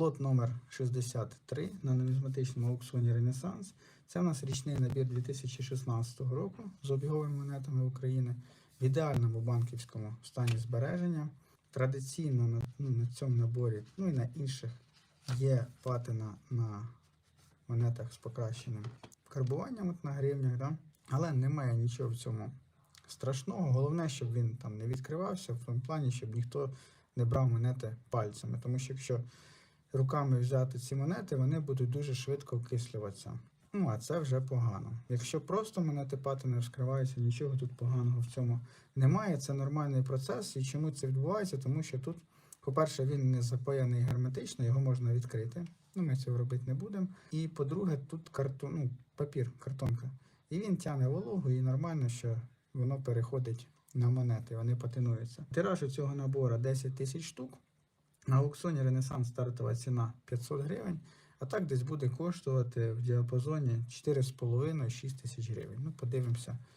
Лот номер 63 на нумізматичному аукціоні Ренесанс. Це в нас річний набір 2016 року з обіговими монетами України в ідеальному банківському стані збереження. Традиційно на, ну, на цьому наборі, ну і на інших є патина на монетах з покращеним карбуванням от на гривнях, да? але немає нічого в цьому страшного. Головне, щоб він там не відкривався, в тому плані, щоб ніхто не брав монети пальцями. Тому що якщо руками взяти ці монети, вони будуть дуже швидко окислюватися. Ну, а це вже погано. Якщо просто монети патини вскриваються, нічого тут поганого в цьому немає. Це нормальний процес. І чому це відбувається? Тому що тут, по-перше, він не запаяний герметично, його можна відкрити. Ну, ми цього робити не будемо. І по-друге, тут картон, ну, папір, картонка. І він тягне вологу, і нормально, що воно переходить на монети, вони патинуються. Тираж у цього набору 10 тисяч штук. На аукціоні Ренесанс стартова ціна 500 гривень, а так десь буде коштувати в діапазоні 4,5-6 тисяч гривень. Ну, подивимося,